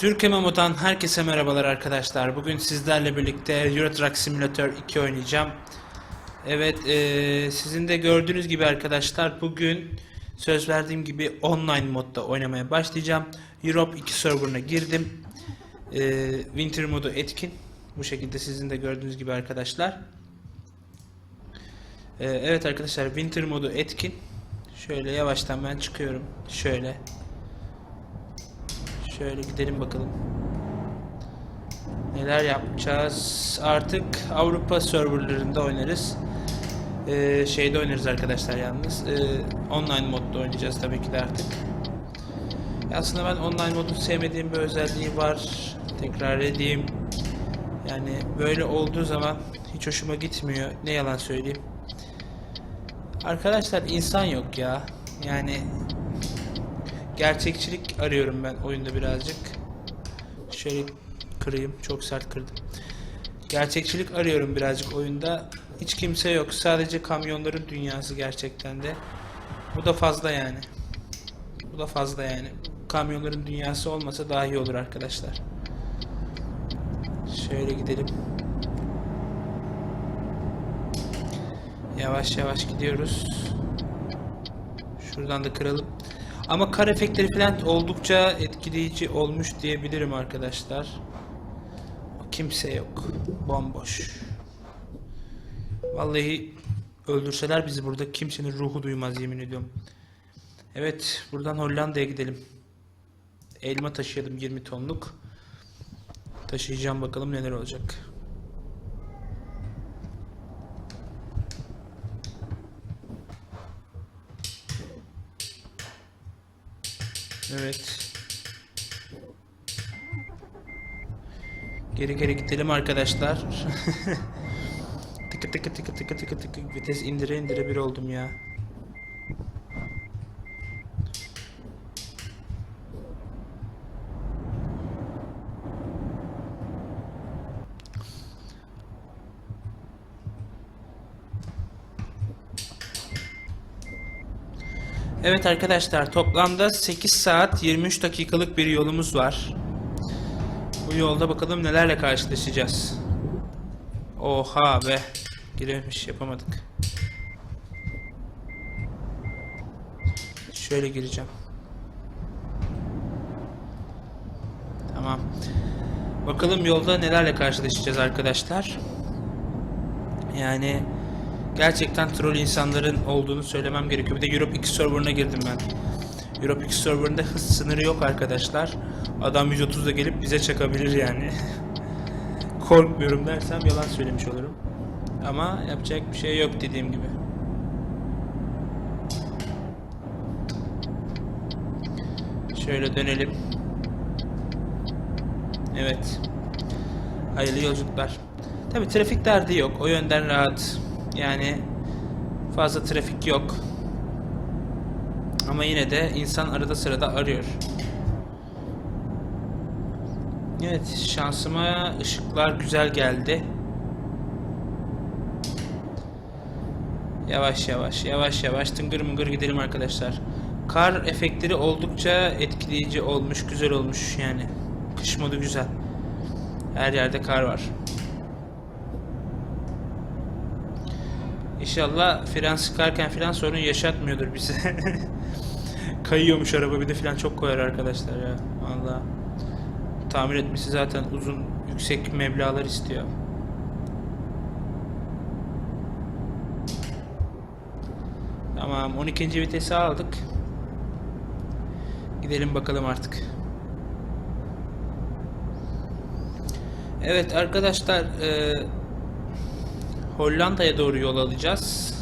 Türk Moto'dan herkese merhabalar arkadaşlar. Bugün sizlerle birlikte Euro Truck Simulator 2 oynayacağım. Evet, eee, sizin de gördüğünüz gibi arkadaşlar bugün söz verdiğim gibi online modda oynamaya başlayacağım. Europe 2 serverına girdim. Eee, Winter modu etkin. Bu şekilde sizin de gördüğünüz gibi arkadaşlar. Eee, evet arkadaşlar Winter modu etkin. Şöyle yavaştan ben çıkıyorum. Şöyle. Şöyle gidelim bakalım. Neler yapacağız? Artık Avrupa serverlarında oynarız. Ee, şeyde oynarız arkadaşlar yalnız. Ee, online modda oynayacağız tabii ki de artık. Aslında ben online modun sevmediğim bir özelliği var. Tekrar edeyim. Yani böyle olduğu zaman hiç hoşuma gitmiyor. Ne yalan söyleyeyim. Arkadaşlar insan yok ya. Yani gerçekçilik arıyorum ben oyunda birazcık. Şöyle kırayım. Çok sert kırdım. Gerçekçilik arıyorum birazcık oyunda. Hiç kimse yok. Sadece kamyonların dünyası gerçekten de. Bu da fazla yani. Bu da fazla yani. Kamyonların dünyası olmasa daha iyi olur arkadaşlar. Şöyle gidelim. Yavaş yavaş gidiyoruz. Şuradan da kıralım. Ama kar efektleri falan oldukça etkileyici olmuş diyebilirim arkadaşlar. Kimse yok. Bomboş. Vallahi öldürseler bizi burada kimsenin ruhu duymaz yemin ediyorum. Evet buradan Hollanda'ya gidelim. Elma taşıyalım 20 tonluk. Taşıyacağım bakalım neler olacak. Evet. Geri geri gidelim arkadaşlar. tıkı tıkı tıkı tıkı tıkı tıkı vites indire indire bir oldum ya. Evet arkadaşlar toplamda 8 saat 23 dakikalık bir yolumuz var. Bu yolda bakalım nelerle karşılaşacağız. Oha be. Giremiş yapamadık. Şöyle gireceğim. Tamam. Bakalım yolda nelerle karşılaşacağız arkadaşlar. Yani gerçekten troll insanların olduğunu söylemem gerekiyor. Bir de Europe 2 serverına girdim ben. Europe 2 serverında hız sınırı yok arkadaşlar. Adam 130'da gelip bize çakabilir yani. Korkmuyorum dersem yalan söylemiş olurum. Ama yapacak bir şey yok dediğim gibi. Şöyle dönelim. Evet. Hayırlı yolculuklar. Tabi trafik derdi yok. O yönden rahat. Yani fazla trafik yok. Ama yine de insan arada sırada arıyor. Evet şansıma ışıklar güzel geldi. Yavaş yavaş yavaş yavaş tıngır mıngır gidelim arkadaşlar. Kar efektleri oldukça etkileyici olmuş güzel olmuş yani. Kış modu güzel. Her yerde kar var. İnşallah fren sıkarken falan sorun yaşatmıyordur bize. Kayıyormuş araba bir de falan çok koyar arkadaşlar ya. Valla. Tamir etmesi zaten uzun yüksek meblağlar istiyor. Tamam 12. vitesi aldık. Gidelim bakalım artık. Evet arkadaşlar eee Hollanda'ya doğru yol alacağız.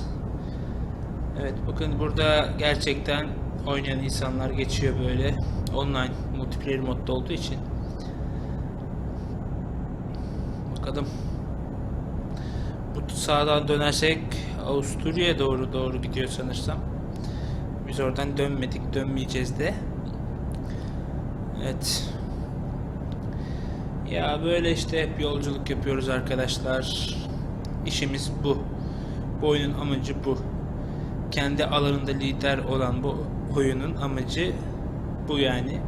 Evet bakın burada gerçekten oynayan insanlar geçiyor böyle online multiplayer modda olduğu için. Bakalım. Bu sağdan dönersek Avusturya'ya doğru doğru gidiyor sanırsam. Biz oradan dönmedik, dönmeyeceğiz de. Evet. Ya böyle işte hep yolculuk yapıyoruz arkadaşlar. İşimiz bu. Bu oyunun amacı bu. Kendi alanında lider olan bu oyunun amacı bu yani.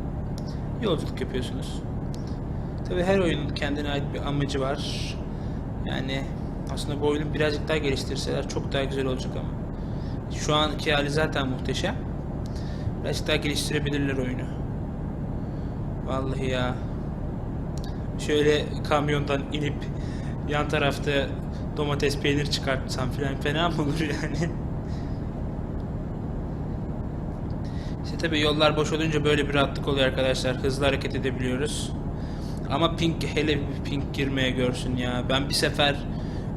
Yolculuk yapıyorsunuz. Tabi her oyunun kendine ait bir amacı var. Yani aslında bu oyunu birazcık daha geliştirseler çok daha güzel olacak ama. Şu anki hali zaten muhteşem. Birazcık daha geliştirebilirler oyunu. Vallahi ya. Şöyle kamyondan inip yan tarafta domates peynir çıkartsam filan fena mı olur yani? İşte tabi yollar boş olunca böyle bir rahatlık oluyor arkadaşlar. Hızlı hareket edebiliyoruz. Ama pink hele bir pink girmeye görsün ya. Ben bir sefer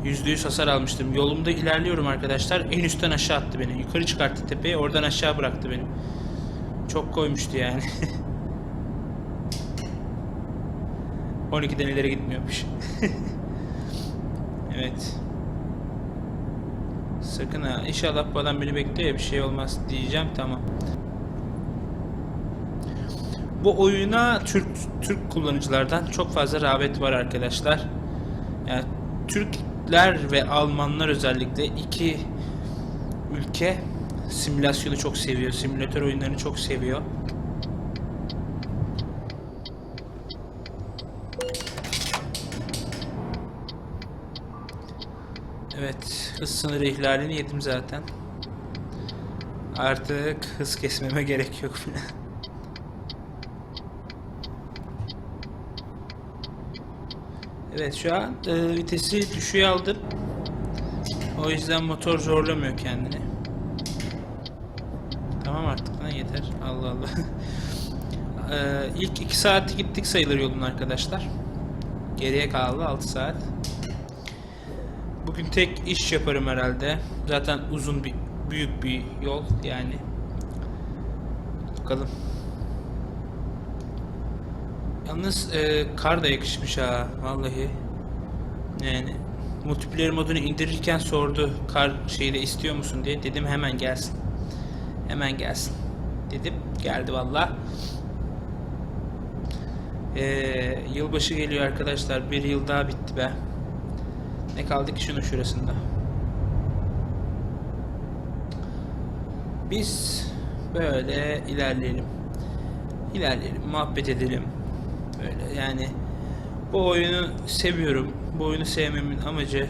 %100 hasar almıştım. Yolumda ilerliyorum arkadaşlar. En üstten aşağı attı beni. Yukarı çıkarttı tepeye. Oradan aşağı bıraktı beni. Çok koymuştu yani. 12'den ileri gitmiyormuş. evet. Sakın ha. İnşallah bu beni bekliyor bir şey olmaz diyeceğim. Tamam. Bu oyuna Türk Türk kullanıcılardan çok fazla rağbet var arkadaşlar. Yani Türkler ve Almanlar özellikle iki ülke simülasyonu çok seviyor. Simülatör oyunlarını çok seviyor. Evet, hız sınırı ihlalini yedim zaten. Artık hız kesmeme gerek yok. Evet şu an e, vitesi düşüğe aldım. O yüzden motor zorlamıyor kendini. Tamam artık lan yeter. Allah Allah. e, ilk 2 saati gittik sayılır yolun arkadaşlar. Geriye kaldı 6 saat. Bugün tek iş yaparım herhalde. Zaten uzun bir büyük bir yol yani. Bakalım. Yalnız e, kar da yakışmış ha vallahi. Yani multiplayer modunu indirirken sordu kar şeyi de istiyor musun diye. Dedim hemen gelsin. Hemen gelsin. Dedim geldi valla. E, yılbaşı geliyor arkadaşlar. Bir yıl daha bitti be. Ne kaldı ki şunun şurasında. Biz böyle ilerleyelim. İlerleyelim, muhabbet edelim. Böyle yani bu oyunu seviyorum. Bu oyunu sevmemin amacı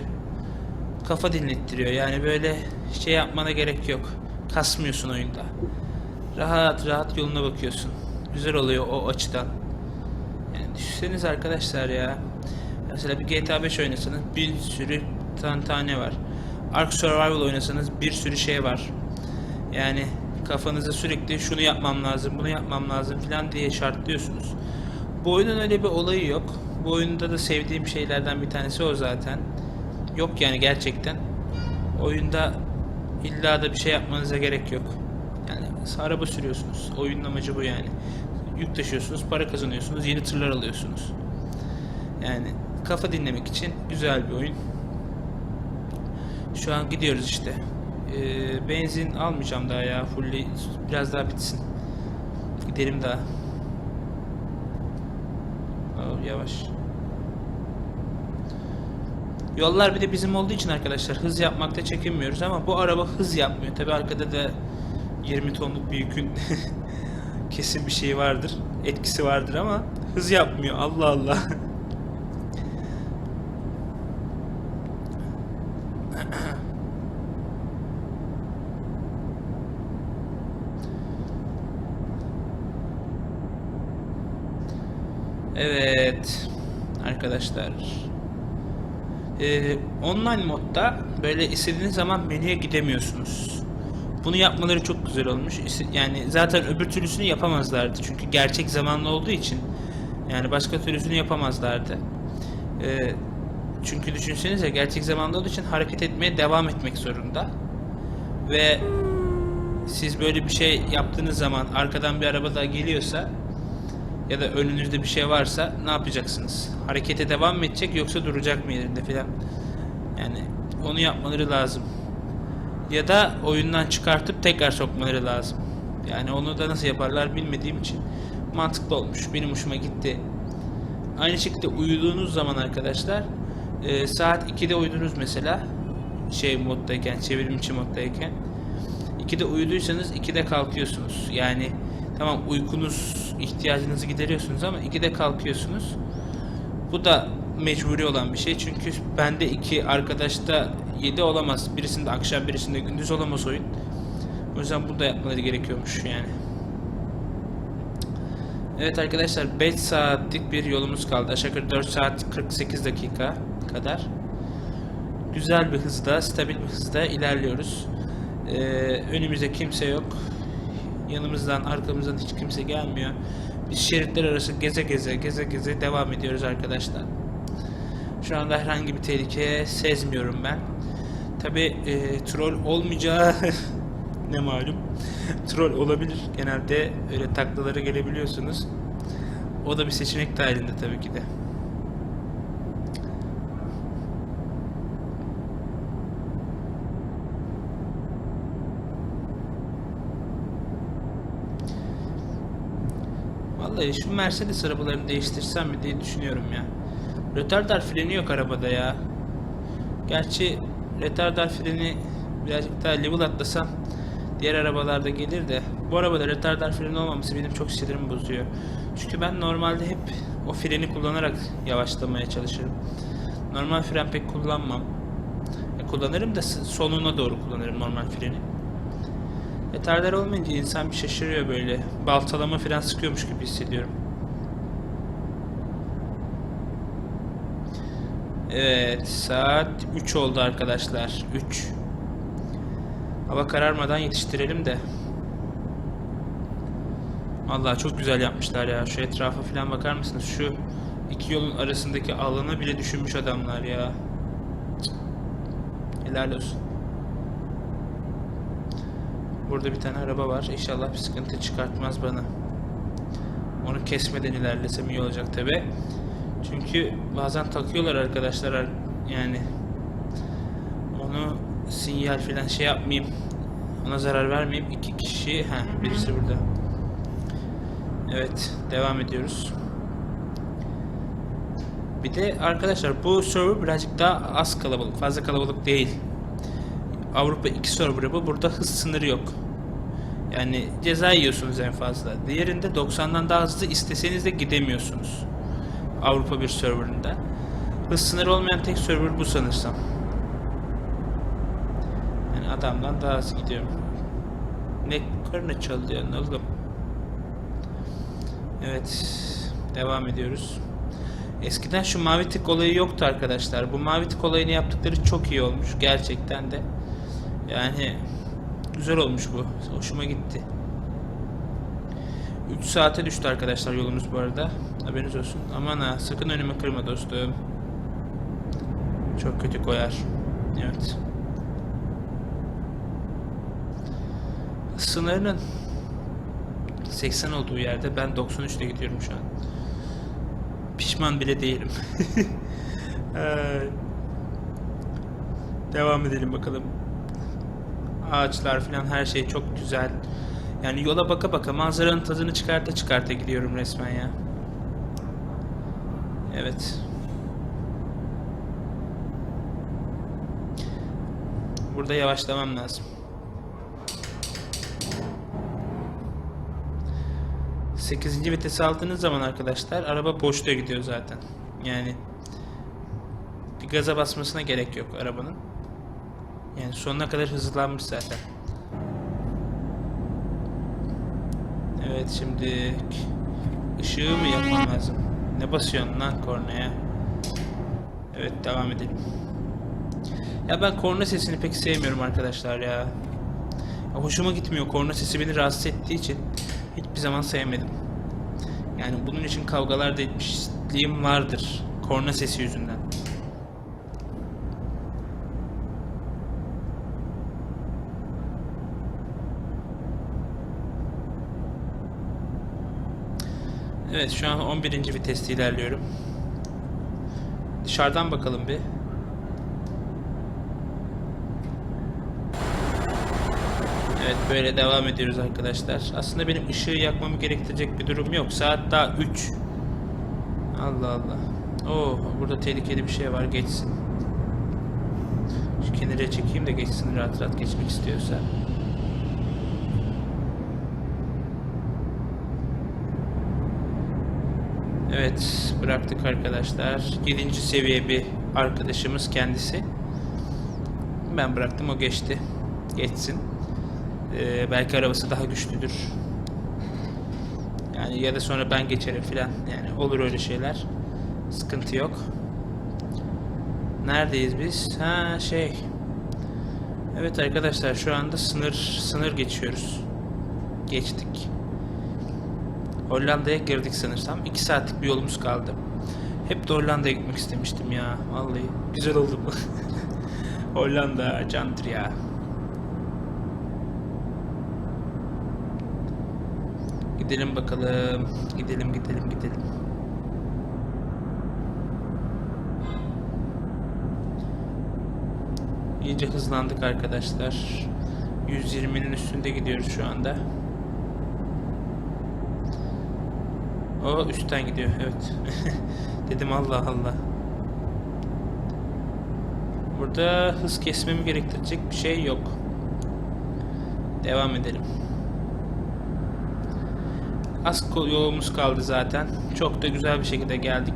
kafa dinlettiriyor. Yani böyle şey yapmana gerek yok. Kasmıyorsun oyunda. Rahat rahat yoluna bakıyorsun. Güzel oluyor o açıdan. Yani düşünseniz arkadaşlar ya. Mesela bir GTA 5 oynasanız bir sürü tane var. Ark Survival oynasanız bir sürü şey var. Yani kafanıza sürekli şunu yapmam lazım, bunu yapmam lazım falan diye şartlıyorsunuz. Bu oyunun öyle bir olayı yok. Bu oyunda da sevdiğim şeylerden bir tanesi o zaten. Yok yani gerçekten. Oyunda illa da bir şey yapmanıza gerek yok. Yani araba sürüyorsunuz. Oyunun amacı bu yani. Yük taşıyorsunuz, para kazanıyorsunuz, yeni tırlar alıyorsunuz. Yani kafa dinlemek için güzel bir oyun. Şu an gidiyoruz işte. Ee, benzin almayacağım daha ya. Fully biraz daha bitsin. Gidelim daha. Aa, yavaş. Yollar bir de bizim olduğu için arkadaşlar hız yapmakta çekinmiyoruz ama bu araba hız yapmıyor. Tabi arkada da 20 tonluk bir yükün kesin bir şey vardır. Etkisi vardır ama hız yapmıyor. Allah Allah. Evet arkadaşlar. Ee, online modda böyle istediğiniz zaman menüye gidemiyorsunuz. Bunu yapmaları çok güzel olmuş. Yani zaten öbür türlüsünü yapamazlardı. Çünkü gerçek zamanlı olduğu için. Yani başka türlüsünü yapamazlardı. Ee, çünkü düşünsenize gerçek zamanlı olduğu için hareket etmeye devam etmek zorunda. Ve siz böyle bir şey yaptığınız zaman arkadan bir araba daha geliyorsa ya da önünüzde bir şey varsa ne yapacaksınız? Harekete devam mı edecek yoksa duracak mı yerinde filan? Yani onu yapmaları lazım. Ya da oyundan çıkartıp tekrar sokmaları lazım. Yani onu da nasıl yaparlar bilmediğim için mantıklı olmuş. Benim hoşuma gitti. Aynı şekilde uyuduğunuz zaman arkadaşlar e, saat 2'de uyudunuz mesela şey moddayken, çevrimçi moddayken 2'de uyuduysanız 2'de kalkıyorsunuz. Yani tamam uykunuz ihtiyacınızı gideriyorsunuz ama 2'de kalkıyorsunuz. Bu da mecburi olan bir şey çünkü bende iki arkadaşta 7 olamaz. Birisinde akşam birisinde gündüz olamaz oyun. O yüzden burada yapmaları gerekiyormuş yani. Evet arkadaşlar 5 saatlik bir yolumuz kaldı. Aşağı yukarı 4 saat 48 dakika kadar. Güzel bir hızda, stabil bir hızda ilerliyoruz. Ee, önümüzde kimse yok. Yanımızdan, arkamızdan hiç kimse gelmiyor. Biz şeritler arası geze geze, geze geze devam ediyoruz arkadaşlar. Şu anda herhangi bir tehlike sezmiyorum ben. Tabi e, troll olmayacağı ne malum. troll olabilir. Genelde öyle taklalara gelebiliyorsunuz. O da bir seçenek dahilinde tabii ki de. Vallahi şu Mercedes arabalarını değiştirsem mi diye düşünüyorum ya. Retardar freni yok arabada ya. Gerçi retardar freni birazcık daha level atlasam diğer arabalarda gelir de bu arabada retardar freni olmaması benim çok sinirimi bozuyor. Çünkü ben normalde hep o freni kullanarak yavaşlamaya çalışırım. Normal fren pek kullanmam. E, kullanırım da sonuna doğru kullanırım normal freni. Retardar olmayınca insan bir şaşırıyor böyle. Baltalama fren sıkıyormuş gibi hissediyorum. Evet, saat 3 oldu arkadaşlar. 3. Hava kararmadan yetiştirelim de. Allah çok güzel yapmışlar ya. Şu etrafa falan bakar mısınız? Şu iki yolun arasındaki alanı bile düşünmüş adamlar ya. Helal olsun. Burada bir tane araba var. İnşallah bir sıkıntı çıkartmaz bana. Onu kesmeden ilerlesem iyi olacak tabi. Çünkü bazen takıyorlar arkadaşlar ar- yani onu sinyal falan şey yapmayayım. Ona zarar vermeyeyim. İki kişi, ha birisi burada. Evet, devam ediyoruz. Bir de arkadaşlar bu server birazcık daha az kalabalık, fazla kalabalık değil. Avrupa 2 serverı bu. Burada hız sınırı yok. Yani ceza yiyorsunuz en fazla. Diğerinde 90'dan daha hızlı isteseniz de gidemiyorsunuz. Avrupa bir serverında. Hız sınırı olmayan tek server bu sanırsam. Yani adamdan daha hızlı gidiyorum. Ne korna çalıyor oğlum. Evet. Devam ediyoruz. Eskiden şu mavi tık olayı yoktu arkadaşlar. Bu mavi tık olayını yaptıkları çok iyi olmuş. Gerçekten de. Yani güzel olmuş bu. Hoşuma gitti. 3 saate düştü arkadaşlar yolumuz bu arada. Haberiniz olsun. Aman ha sakın önüme kırma dostum. Çok kötü koyar. Evet. Sınırının 80 olduğu yerde ben 93 ile gidiyorum şu an. Pişman bile değilim. Ee, Devam edelim bakalım. Ağaçlar falan her şey çok güzel. Yani yola baka baka manzaranın tadını çıkarta çıkarta gidiyorum resmen ya. Evet. Burada yavaşlamam lazım. 8. vitese aldığınız zaman arkadaşlar araba boşta gidiyor zaten. Yani bir gaza basmasına gerek yok arabanın. Yani sonuna kadar hızlanmış zaten. Evet şimdi ışığı mı yapmam lazım? Ne basıyorsun lan kornaya? Evet devam edelim. Ya ben korna sesini pek sevmiyorum arkadaşlar ya. ya. Hoşuma gitmiyor. Korna sesi beni rahatsız ettiği için hiçbir zaman sevmedim. Yani bunun için kavgalar da etmişliğim vardır. Korna sesi yüzünden. Evet şu an 11. viteste ilerliyorum. Dışarıdan bakalım bir. Evet böyle devam ediyoruz arkadaşlar. Aslında benim ışığı yakmamı gerektirecek bir durum yok. Saat daha 3. Allah Allah. Oo burada tehlikeli bir şey var geçsin. Şu kenara çekeyim de geçsin rahat rahat geçmek istiyorsa. Evet bıraktık arkadaşlar. 7. seviye bir arkadaşımız kendisi. Ben bıraktım o geçti. Geçsin. Ee, belki arabası daha güçlüdür. Yani ya da sonra ben geçerim filan. Yani olur öyle şeyler. Sıkıntı yok. Neredeyiz biz? Ha şey. Evet arkadaşlar şu anda sınır sınır geçiyoruz. Geçtik. Hollanda'ya girdik sanırsam. 2 saatlik bir yolumuz kaldı. Hep de Hollanda'ya gitmek istemiştim ya. Vallahi güzel oldu bu. Hollanda candır ya. Gidelim bakalım. Gidelim gidelim gidelim. İyice hızlandık arkadaşlar. 120'nin üstünde gidiyoruz şu anda. O üstten gidiyor evet. Dedim Allah Allah. Burada hız kesmemi gerektirecek bir şey yok. Devam edelim. Az yolumuz kaldı zaten. Çok da güzel bir şekilde geldik.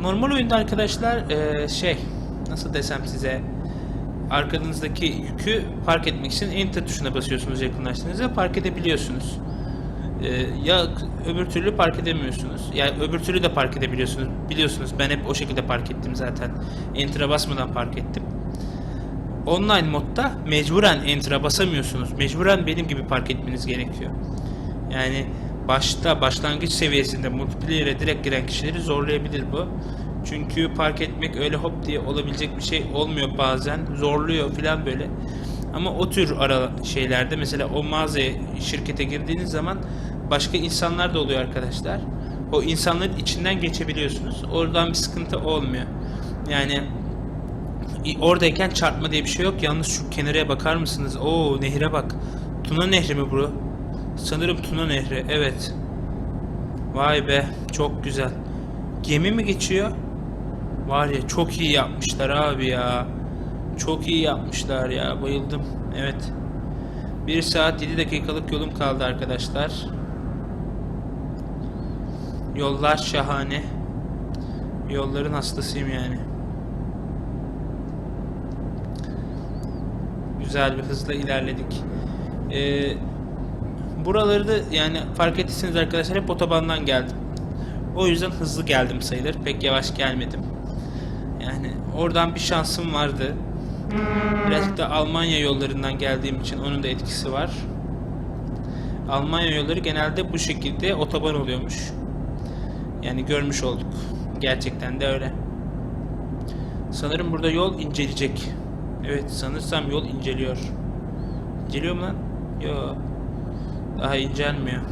Normal oyunda arkadaşlar eee, şey nasıl desem size arkanızdaki yükü park etmek için enter tuşuna basıyorsunuz yakınlaştığınızda park edebiliyorsunuz. Ee, ya öbür türlü park edemiyorsunuz. Ya öbür türlü de park edebiliyorsunuz. Biliyorsunuz ben hep o şekilde park ettim zaten. Enter'a basmadan park ettim. Online modda mecburen enter'a basamıyorsunuz. Mecburen benim gibi park etmeniz gerekiyor. Yani başta başlangıç seviyesinde multiplayer'e direkt giren kişileri zorlayabilir bu. Çünkü park etmek öyle hop diye olabilecek bir şey olmuyor bazen. Zorluyor falan böyle. Ama o tür ara şeylerde mesela o mağazaya şirkete girdiğiniz zaman başka insanlar da oluyor arkadaşlar. O insanların içinden geçebiliyorsunuz. Oradan bir sıkıntı olmuyor. Yani oradayken çarpma diye bir şey yok. Yalnız şu kenaraya bakar mısınız? Oo nehre bak. Tuna Nehri mi bu? Sanırım Tuna Nehri. Evet. Vay be. Çok güzel. Gemi mi geçiyor? Var ya çok iyi yapmışlar abi ya. Çok iyi yapmışlar ya. Bayıldım. Evet. 1 saat 7 dakikalık yolum kaldı arkadaşlar. Yollar şahane. Yolların hastasıyım yani. Güzel bir hızla ilerledik. Ee, buraları da yani fark ettiyseniz arkadaşlar hep otobandan geldim. O yüzden hızlı geldim sayılır. Pek yavaş gelmedim. Yani oradan bir şansım vardı. Birazcık da Almanya yollarından geldiğim için onun da etkisi var. Almanya yolları genelde bu şekilde otoban oluyormuş. Yani görmüş olduk. Gerçekten de öyle. Sanırım burada yol inceleyecek. Evet sanırsam yol inceliyor. İnceliyor mu lan? Yo. Daha incelmiyor.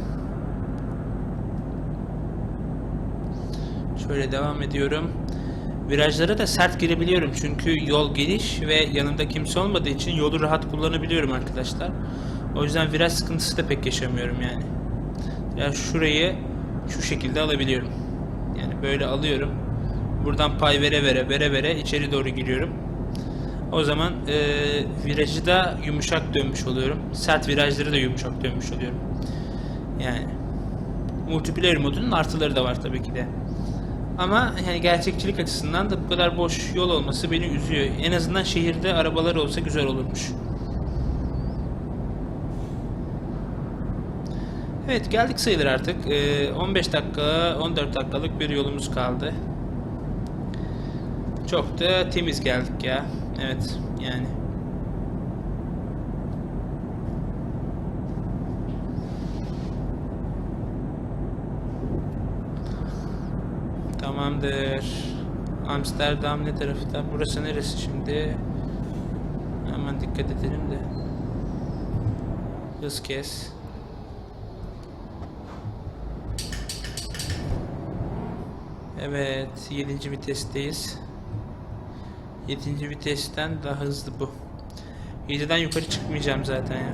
Şöyle devam ediyorum. Virajlara da sert girebiliyorum çünkü yol geniş ve yanımda kimse olmadığı için yolu rahat kullanabiliyorum arkadaşlar. O yüzden viraj sıkıntısı da pek yaşamıyorum yani. Ya şurayı şu şekilde alabiliyorum. Yani böyle alıyorum. Buradan pay vere vere vere vere içeri doğru giriyorum. O zaman e, virajı da yumuşak dönmüş oluyorum. Sert virajları da yumuşak dönmüş oluyorum. Yani multiplayer modunun artıları da var tabii ki de. Ama yani gerçekçilik açısından da bu kadar boş yol olması beni üzüyor. En azından şehirde arabalar olsa güzel olurmuş. Evet geldik sayılır artık. Ee, 15 dakika, 14 dakikalık bir yolumuz kaldı. Çok da temiz geldik ya. Evet yani. Tamamdır. Amsterdam ne tarafta? Burası neresi şimdi? Hemen dikkat edelim de. Hız kes. Evet, 7. vitesteyiz. 7. vitesten daha hızlı bu. 7'den yukarı çıkmayacağım zaten ya.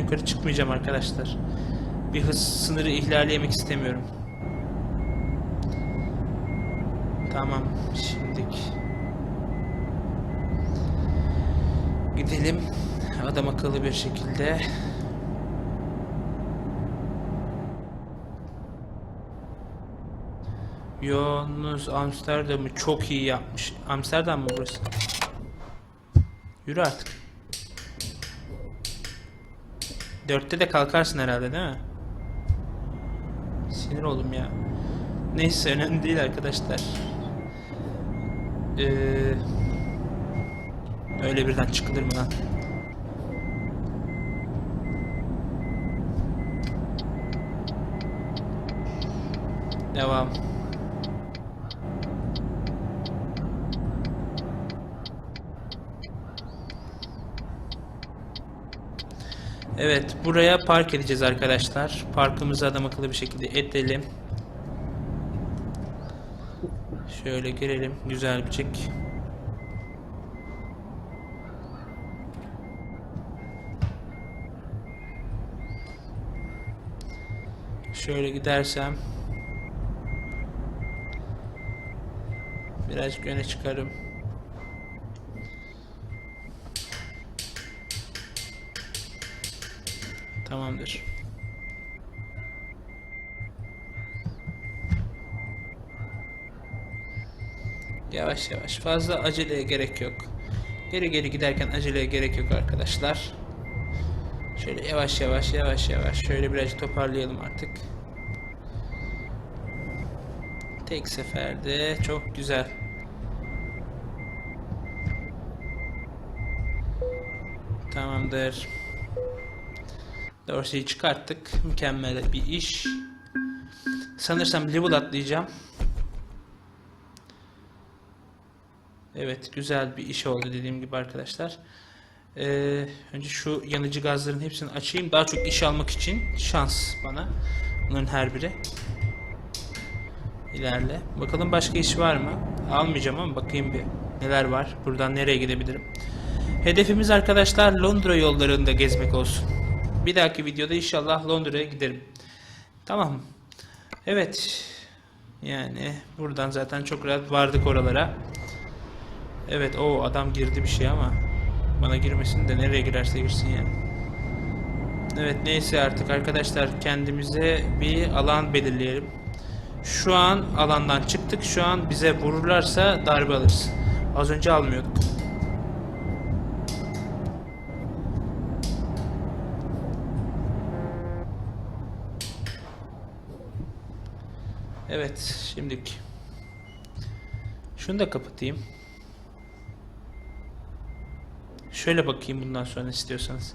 Yukarı çıkmayacağım arkadaşlar. Bir hız sınırı ihlali yemek istemiyorum. Tamam, şimdik. Gidelim adam akıllı bir şekilde. Yalnız Amsterdam'ı çok iyi yapmış. Amsterdam mı burası? Yürü artık. Dörtte de kalkarsın herhalde değil mi? Sinir oldum ya. Neyse önemli değil arkadaşlar. Ee, öyle birden çıkılır mı lan? Devam. Evet, buraya park edeceğiz arkadaşlar. Parkımızı adam akıllı bir şekilde edelim. Şöyle girelim, güzel çek. Şöyle gidersem birazcık öne çıkarım. Tamamdır. Yavaş yavaş. Fazla aceleye gerek yok. Geri geri giderken aceleye gerek yok arkadaşlar. Şöyle yavaş yavaş yavaş yavaş şöyle birazcık toparlayalım artık. Tek seferde çok güzel. Tamamdır. Dorsey'i çıkarttık. Mükemmel bir iş. Sanırsam level atlayacağım. Evet güzel bir iş oldu dediğim gibi arkadaşlar. Ee, önce şu yanıcı gazların hepsini açayım. Daha çok iş almak için şans bana. Bunların her biri. İlerle. Bakalım başka iş var mı? Almayacağım ama bakayım bir neler var. Buradan nereye gidebilirim? Hedefimiz arkadaşlar Londra yollarında gezmek olsun. Bir dahaki videoda inşallah Londra'ya giderim. Tamam. Evet. Yani buradan zaten çok rahat vardık oralara. Evet o adam girdi bir şey ama bana girmesin de nereye girerse girsin yani. Evet neyse artık arkadaşlar kendimize bir alan belirleyelim. Şu an alandan çıktık. Şu an bize vururlarsa darbe alırız. Az önce almıyorduk. Evet şimdilik. Şunu da kapatayım. Şöyle bakayım bundan sonra istiyorsanız.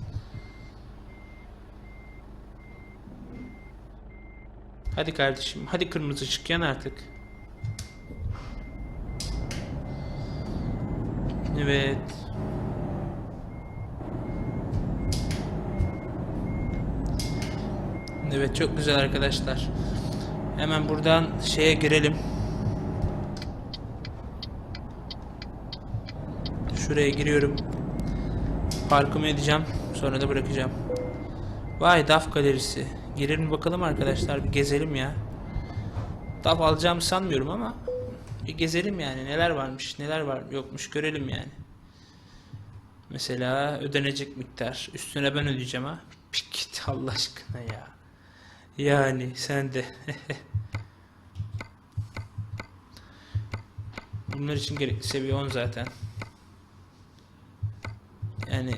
Hadi kardeşim, hadi kırmızı ışık yan artık. Evet. Evet çok güzel arkadaşlar. Hemen buradan şeye girelim. Şuraya giriyorum. Parkımı edeceğim. Sonra da bırakacağım. Vay DAF galerisi. Girelim bakalım arkadaşlar. Bir gezelim ya. DAF alacağımı sanmıyorum ama bir gezelim yani. Neler varmış, neler var yokmuş görelim yani. Mesela ödenecek miktar. Üstüne ben ödeyeceğim ha. Bir git Allah aşkına ya. Yani sen de. Bunlar için gerekli seviye 10 zaten. Yani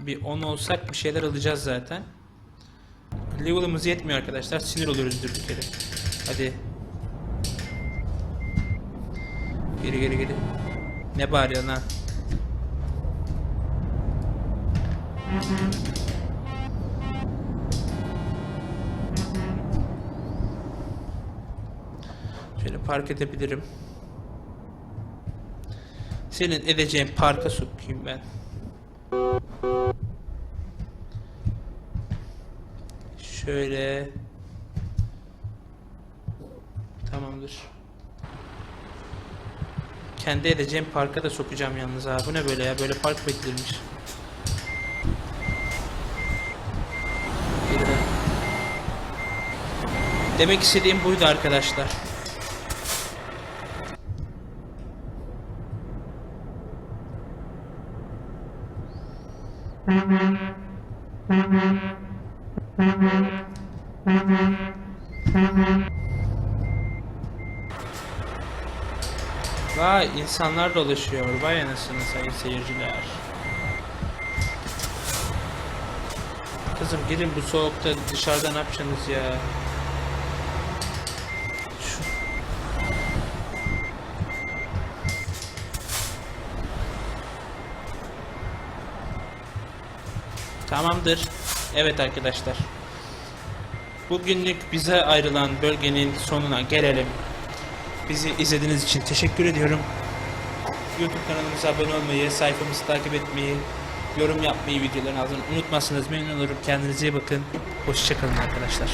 bir 10 olsak bir şeyler alacağız zaten. Level'ımız yetmiyor arkadaşlar. Sinir oluyoruz durduk. Hadi. Geri geri geri. Ne bağırıyorsun ha? Şöyle park edebilirim. Senin edeceğin parka sokayım ben. Şöyle. Tamamdır. Kendi edeceğim parka da sokacağım yalnız ha. Bu ne böyle ya? Böyle park beklenmiş. Demek istediğim buydu arkadaşlar. Vay insanlar dolaşıyor. Vay anasını sayın seyirciler. Kızım gelin bu soğukta dışarıda ne yapacaksınız ya? Tamamdır. Evet arkadaşlar. Bugünlük bize ayrılan bölgenin sonuna gelelim. Bizi izlediğiniz için teşekkür ediyorum. YouTube kanalımıza abone olmayı, sayfamızı takip etmeyi, yorum yapmayı videoların altına unutmazsanız memnun olurum. Kendinize iyi bakın. Hoşçakalın arkadaşlar.